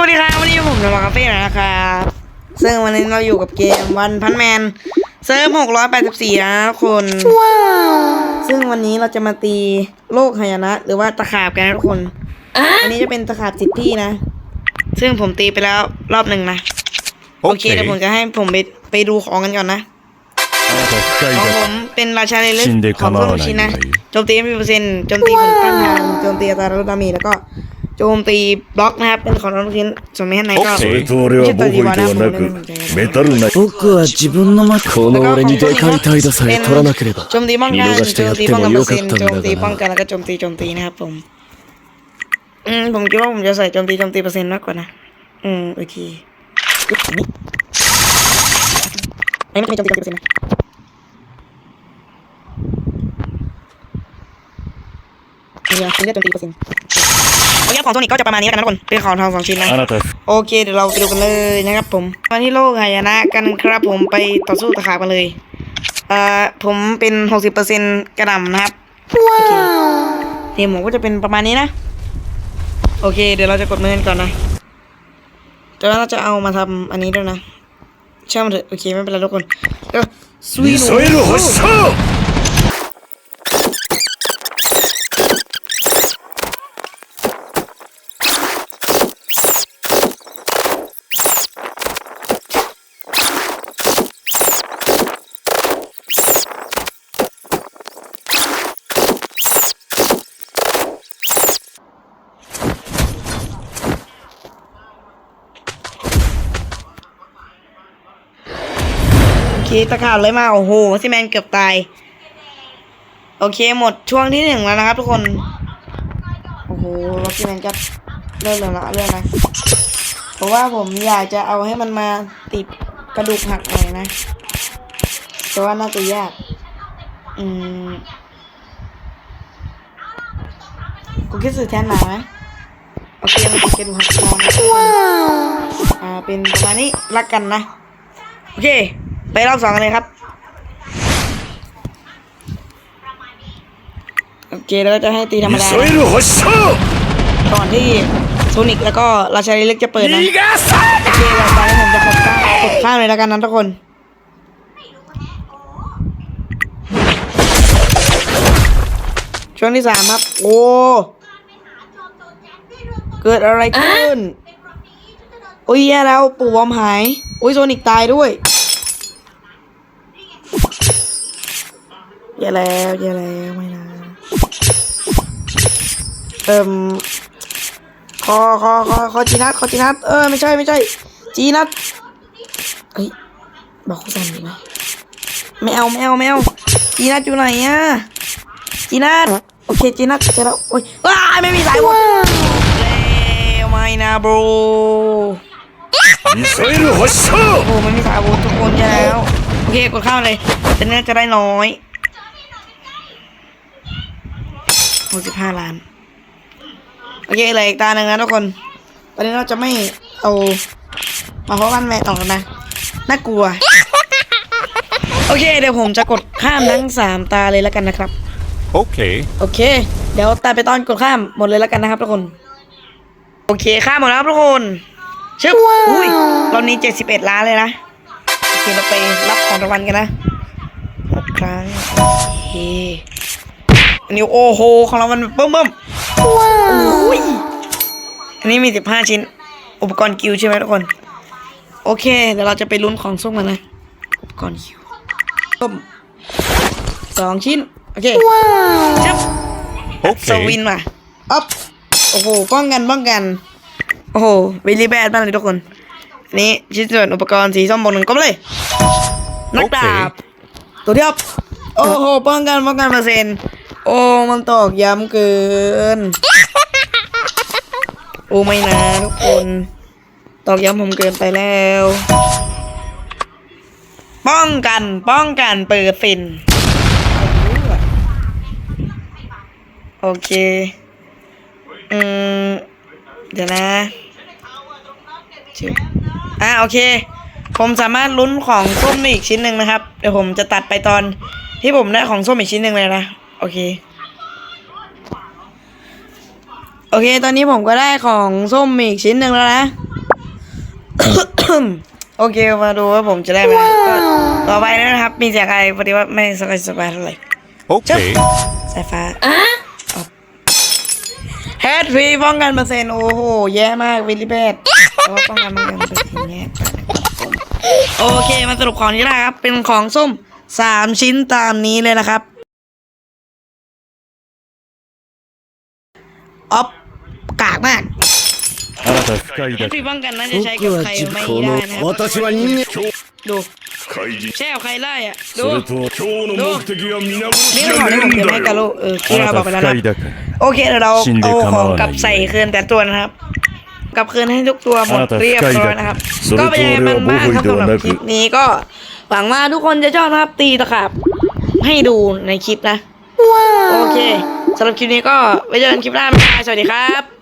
วัสดีครับวันนี้ผมนวคาเฟ่นะครับซึ่งวันนี้เราอยู่กับเกมวันพันแมนเซิร์ฟ684นะทุกคนซึ่งวันนี้เราจะมาตีโลกหายนะ หรือว่าตะขาบกันทุกคนอันนี้จะเป็นตะขาบสิบที่นะ ซึ่งผมตีไปแล้วรอบหนึ่งนะโอเคเดี๋ยวผมจะให้ผมไปไปดูของกันก่อนนะของผมเป็นราชาเลือดของพวกชินนะโจมตีมีเปอร์เซ็นต์โจมตีผลต้านทางโจมตีอัตราลดดามีแล้วก็ โจมตีบล็อกนะครับ เป็นของทุกชิ้นส่วนไม่ให้ไหนก็ それと俺はボホイとはなくメタルナイ僕は自分の幕この俺にでかい態度さえ取らなければ โจมตีป้อง 見 กัน 逃し โจ て ม やっ ตี て ป้อง も กันเปอ よ ร์ か เซ็น っ ต์ た โจม ん ตี だ ป้อง が กันแล้วก็โจมตีโจมตีนะครับผม อืมผมคิดว่าผมจะใส่โจมตีโจมตีเปอร์เซ็นต์มากกว่านะ อืมโอเคอันนี้ไม่ใช่โจมตีโจมตีเปอร์เซ็นต์นะเดี๋ยวคุณจะโจมตีเปอร์เซ็นต์ โอเคของโซนิกก็จะประมาณนี้แล้วกันนะทุกคน เป็นของทองสองชิ้นนะ あなた โอเค เดี๋ยวเราไปดูกันเลยนะครับผมตอนที่โลกหายนะกันครับผมไปต่อสู้ตะขาบกันเลย เอ่อ ผมเป็นหกสิบเปอร์เซ็นกระหน่ำนะครับว้าวเทียมผมก็จะเป็นประมาณนี้นะ โอเค เดี๋ยวเราจะกดมือกันก่อนนะแต่ว่าเราจะเอามาทำอันนี้ด้วยนะช่างมันเถอะโอเค ไม่เป็นไรทุกคนเดี๋ยวสวี ミサイル発射 โอเคตะขาบเลยมา โอ้โหซีแมนเกือบตาย โอเคหมดช่วงที่หนึ่งแล้วนะครับทุกคน โอ้โหล็อกซี่แมนก็เริ่มแล้วละเรื่องนะเพราะว่าผมอยากจะเอาให้มันมาติดกระดูกหักหน่อยนะแต่ว่าน่าจะยาก อืมกูคิดสื่อแทนหนาไหมโอเคมันติดกระดูกหักคอนะอ่าเป็นประมาณนี้รักกันนะ โอเค ไปรอบสองกันเลยครับ โอเคแล้วจะให้ตีธรรมดาก่อนที่ซูนิกแล้วก็ราชาลิเล็กจะเปิดนะ โอเคเราตอนนี้ผมจะขบข้างขบข้างเลยแล้วกันนะทุกคนช่วงที่สามครับ โอ้เกิดอะไรขึ้น อุ้ยแย่แล้วปู่วอมหาย อุ้ยโซนิกตายด้วย อย่าแล้วอย่าแล้วไม่นะเอิมคอคอคอคอจีนัทคอจีนัทเออไม่ใช่ไม่ใช่ จีนัทเฮ้ยบอกคุณสามีไหมแมวแมวแมวจีนัทอยู่ไหนอะจีนัทโอเคจีนัทเจอแล้วโอ้ยว้าไม่มีสายหมดแล้ไม่นะบรูมิสไซหรือวเสือโอ้ไม่มีสายหมดทุกคนแล้วโอเคกดเข้าเลยจีน่าจะได้น้อย หกสิบห้าล้าน โอเคเลยอีกตาหนึ่งนะทุกคนตอนนี้เราจะไม่เอามาเพราะบ้านแม่ต่อกนะน่ากลัว โอเค เดี๋ยวผมจะกดข้ามทั้งสามตาเลยแล้วกันนะครับ โอเค โอเค เดี๋ยวตาไปตอนกดข้ามหมดเลยแล้วกันนะครับทุกคน โอเคข้ามหมดแล้วทุกคนชึบอุ้ยเรานี้เจ็ดสิบเอ็ดล้านเลยนะโอเคเราไปรับของรางวัลกันนะหกครั้งโอเค อันนี้โอ้โหของเรามันเบิ่มเบิ่มว้าวอันนี้มีสิบห้าชิ้น อุปกรณ์กิวใช่ไหมทุกคน โอเคเดี๋ยวเราจะไปลุ้นของส้มกันนะอุปกรณ์กิวส้มสองชิ้น โอเคจับสวินมาอัพโอ้โหป้องกันป้องกัน โอ้โหวิลลี่แบดมากเลยทุกคน นี่ชิ้นส่วนอุปกรณ์สีส้มบนหนึ่งก็เลยนักดาบตัวที่อัพโอ้โหป้องกันป้องกันเปอร์เซ็นต์ โอ้มันตอกย้ำเกิน โอ้ไม่นะทุกคน ตอกย้ำผมเกินไปแล้ว ป้องกันป้องกันเปิดฟิน โอเค อืม เดี๋ยวนะชึบอะโอเค ผมสามารถลุ้นของส้มได้อีกชิ้นหนึ่งนะครับ เดี๋ยวผมจะตัดไปตอนที่ผมได้ของส้มอีกชิ้นหนึ่งเลยนะ โอเค โอเค ตอนนี้ผมก็ได้ของส้มอีกชิ้นหนึ่งแล้วนะ โอเค มาดูว่าผมจะได้ไหมนะก็ต่อไปนะครับ มีเสียงอะไรพอดีว่าไม่สบายสบายเท่าไหร่ Okay. สายฟ้าแฮตฟรีป้องกันเปอร์เซ็นต์โอ้โห แย่มากวิลลี่เบสแต่ว่าป้องกันป้องกันเปอร์เซ็นต์แย่โอเค มาสรุปของที่ได้ครับ เป็นของส้มสามชิ้นตามนี้เลยนะครับ ออฟกากมาก あなた深い แฮ だ ตฟรีป้องกันน่าจะใช้กับ 僕は ใคร 実 ไม่ 行 ได้ の นะครับ 私は人間 ดู 怪人 แช่กับใครได้อ่ะ ดู それと今日の目的は皆殺 นี่ し เป็น じゃ ของที่ผมเก็บ ねえんだ ให้กับ よ ลูกเออที่ あ เรา な บอก た ไปแล้วนะ 深いだから โอเคเดี๋ยวเรา 死んで เอา 構 ของ わない กลับใส่คืนแต่ตัวนะครับ กลับคืนให้ทุกตัวหมด あなた เรียบ 深い ร้อย だ นะครับ それ ก็ と เป็นยังไง 俺 มัน は มาก ボ ครับ ホイで สำห は รับ な คลิ く ปนี้ก็หวังว่าทุกคนจะชอบนะครับตีตะขาบให้ดูในคลิปนะ โอเคสำหรับคลิปนี้ก็ไว้เจอกันคลิปหน้าบ๊ายบายสวัสดีครับ